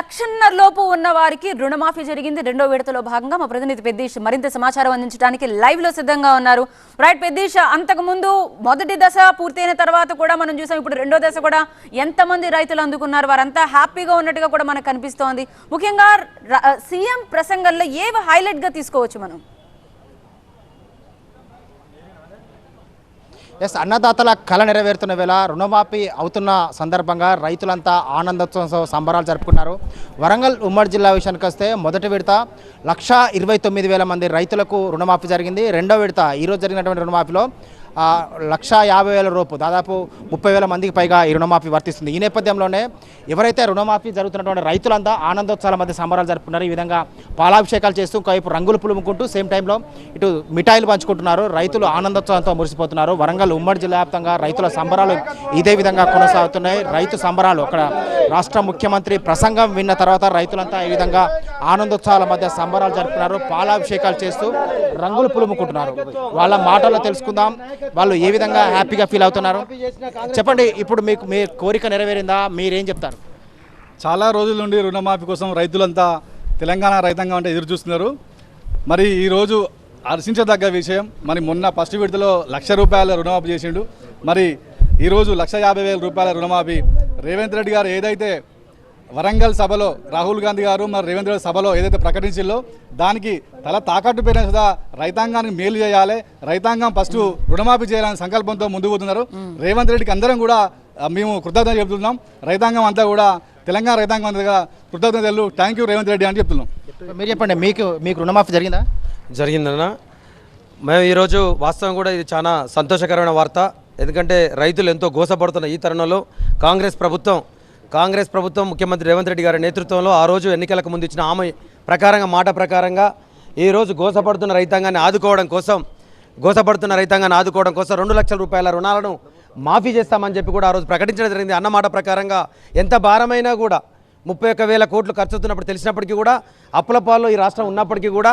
లక్షన్నర లోపు ఉన్న వారికి రుణమాఫీ జరిగింది. రెండో విడతలో భాగంగా మా ప్రతినిధి పెద్దీష్ మరింత సమాచారం అందించడానికి లైవ్లో సిద్ధంగా ఉన్నారు. రైట్ పెద్దీష్ అంతకుముందు మొదటి దశ పూర్తయిన తర్వాత కూడా మనం చూసాం ఇప్పుడు రెండో దశ కూడా ఎంతమంది రైతులు అందుకున్నారు. వారంతా హ్యాపీగా ఉన్నట్టుగా కూడా మనకు కనిపిస్తోంది. ముఖ్యంగా సీఎం ప్రసంగంలో ఏవి హైలైట్గా తీసుకోవచ్చు మనం? ఎస్ అన్నదాతల కళ నెరవేరుతున్న వేళ రుణమాఫీ అవుతున్న సందర్భంగా రైతులంతా ఆనందోత్సవం సంబరాలు జరుపుకున్నారు. వరంగల్ ఉమ్మడి జిల్లా విషయానికి వస్తే మొదటి విడత లక్ష ఇరవై తొమ్మిది వేల మంది రైతులకు రుణమాఫీ జరిగింది. రెండో విడత ఈరోజు జరిగినటువంటి రుణమాఫీలో లక్ష యాభై వేల రూపు దాదాపు ముప్పై వేల మందికి పైగా ఈ రుణమాఫీ వర్తిస్తుంది. ఈ నేపథ్యంలోనే ఎవరైతే రుణమాఫీ జరుగుతున్నటువంటి రైతులంతా ఆనందోత్సవాల మధ్య సంబరాలు జరుపుకున్నారు ఈ విధంగా పాలాభిషేకాలు చేస్తూ ఒకవైపు రంగులు పులుముకుంటూ సేమ్ టైంలో ఇటు మిఠాయిలు పంచుకుంటున్నారు. రైతులు ఆనందోత్సవంతో మురిసిపోతున్నారు. వరంగల్ ఉమ్మడి జిల్లా వ్యాప్తంగా రైతుల సంబరాలు ఇదే విధంగా కొనసాగుతున్నాయి. రైతు సంబరాలు అక్కడ రాష్ట్ర ముఖ్యమంత్రి ప్రసంగం విన్న తర్వాత రైతులంతా ఈ విధంగా ఆనందోత్సవాల మధ్య సంబరాలు జరుపుకున్నారు. పాలాభిషేకాలు చేస్తూ రంగులు పులుముకుంటున్నారు. వాళ్ళ మాటల్లో తెలుసుకుందాం. వాళ్ళు ఏ విధంగా హ్యాపీగా ఫీల్ అవుతున్నారు? చెప్పండి ఇప్పుడు మీకు మీ కోరిక నెరవేరిందా? మీరేం చెప్తారు? చాలా రోజుల నుండి రుణమాఫీ కోసం రైతులంతా తెలంగాణ రైతాంగం అంటే ఎదురు చూస్తున్నారు. మరి ఈరోజు హర్షించదగ్గ విషయం మరి మొన్న ఫస్ట్ విడతలో లక్ష రూపాయల రుణమాఫీ చేసిండు. మరి ఈరోజు లక్ష యాభై వేల రూపాయల రుణమాఫీ. రేవంత్ రెడ్డి గారు ఏదైతే వరంగల్ సభలో రాహుల్ గాంధీ గారు మరి రేవంత్ రెడ్డి సభలో ఏదైతే ప్రకటించిందో దానికి తల తాకట్టు పెట్టిన సుధా రైతాంగానికి మేలు చేయాలి. రైతాంగం ఫస్ట్ రుణమాఫీ చేయాలనే సంకల్పంతో ముందుకు పోతున్నారు. రేవంత్ రెడ్డికి అందరం కూడా మేము కృతజ్ఞత చెబుతున్నాం. రైతాంగం అంతా కూడా తెలంగాణ రైతాంగం అంతా కృతజ్ఞతలు థ్యాంక్ యూ రేవంత్ రెడ్డి అని చెప్తున్నాం. మీరు చెప్పండి మీకు మీకు రుణమాఫీ జరిగిందా? జరిగిందన్న. మేము ఈరోజు వాస్తవం కూడా ఇది చాలా సంతోషకరమైన వార్త. ఎందుకంటే రైతులు ఎంతో గోసపడుతున్న ఈ తరుణంలో కాంగ్రెస్ ప్రభుత్వం కాంగ్రెస్ ప్రభుత్వం ముఖ్యమంత్రి రేవంత్ రెడ్డి గారి నేతృత్వంలో ఆ రోజు ఎన్నికలకు ముందు ఇచ్చిన ఆమె ప్రకారంగా మాట ప్రకారంగా ఈరోజు గోసపడుతున్న రైతాంగాన్ని ఆదుకోవడం కోసం గోసపడుతున్న రైతాంగాన్ని ఆదుకోవడం కోసం రెండు లక్షల రూపాయల రుణాలను మాఫీ చేస్తామని చెప్పి కూడా ఆ రోజు ప్రకటించడం జరిగింది. అన్నమాట ప్రకారంగా ఎంత భారమైనా కూడా ముప్పై ఒక్క వేల కోట్లు ఖర్చు అవుతున్నప్పుడు తెలిసినప్పటికీ కూడా అప్పుల పాల్లో ఈ రాష్ట్రం ఉన్నప్పటికీ కూడా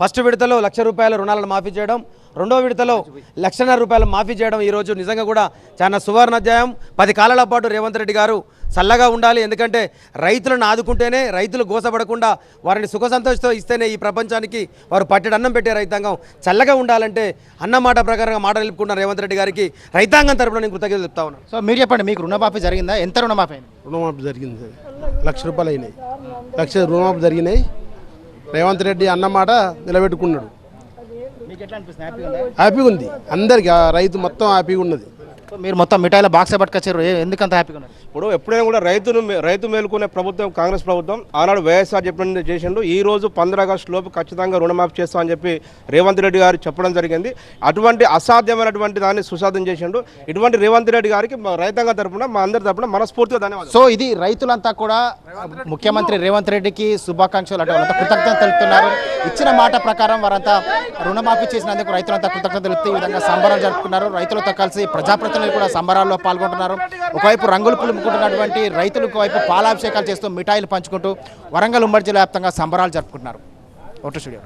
ఫస్ట్ విడతలో లక్ష రూపాయల రుణాలను మాఫీ చేయడం రెండో విడతలో లక్షన్నర రూపాయలు మాఫీ చేయడం ఈరోజు నిజంగా కూడా చాలా సువర్ణాధ్యాయం పది కాలాల పాటు రేవంత్ రెడ్డి గారు చల్లగా ఉండాలి ఎందుకంటే రైతులను ఆదుకుంటేనే రైతులు గోసపడకుండా వారిని సుఖ సంతోషంతో ఇస్తేనే ఈ ప్రపంచానికి వారు పట్టెడు అన్నం పెట్టే రైతాంగం. చల్లగా ఉండాలంటే అన్న మాట ప్రకారంగా మాట నిలుపుకున్న రేవంత్ రెడ్డి గారికి రైతాంగం తరపున నేను కృతజ్ఞతలు చెప్తా ఉన్నాను సో మీరు చెప్పండి మీకు రుణమాఫీ జరిగిందా? ఎంత రుణమాఫీ అయింది? రుణమాఫీ జరిగింది లక్ష రూపాయలు అయినాయి. లక్ష రుణమాఫీ జరిగినాయి. రేవంత్ రెడ్డి అన్నమాట నిలబెట్టుకున్నాడు. హ్యాపీగా ఉందా? హ్యాపీగా ఉంది. అందరికి ఆ రైతు మొత్తం హ్యాపీగా ఉన్నది. సో మీరు మొత్తం మిఠాయిల బాక్స్ పట్టుకొచ్చారు? ఎందుకంత హ్యాపీగా ఉన్నారు? ఇప్పుడు ఎప్పుడైనా కూడా రైతును రైతు మేలుకునే ప్రభుత్వం కాంగ్రెస్ ప్రభుత్వం ఆనాడు వైఎస్ఆర్ చెప్పిన చేసిండు. ఈ రోజు పంద్ర ఆగస్టు లోపు ఖచ్చితంగా రుణమాఫీ చేస్తామని చెప్పి రేవంత్ రెడ్డి గారు చెప్పడం జరిగింది. అటువంటి అసాధ్యమైనటువంటి దాన్ని సుసాధ్యం చేసిండు. ఇటువంటి రేవంత్ రెడ్డి గారికి రైతాంగం తరపున మా అందరి తరపున మనస్ఫూర్తిగా ధన్యవాదాలు. సో ఇది రైతులంతా కూడా ముఖ్యమంత్రి రేవంత్ రెడ్డికి శుభాకాంక్షలు అంటే వాళ్ళంతా కృతజ్ఞత తెలుపుతున్నారు. ఇచ్చిన మాట ప్రకారం వారంతా రుణమాఫీ చేసినందుకు రైతులంతా కృతజ్ఞత తెలుపుతూ ఈ విధంగా సంబరాలు జరుపుకున్నారు. రైతులతో కలిసి రైతులు కూడా సంబరాల్లో పాల్గొంటున్నారు. ఒకవైపు రంగులు పులుముకుంటున్నటువంటి రైతులు ఒకవైపు పాలాభిషేకాలు చేస్తూ మిఠాయిలు పంచుకుంటూ వరంగల్ ఉమ్మడి జిల్లా వ్యాప్తంగా సంబరాలు జరుపుకుంటున్నారు. Vote studio.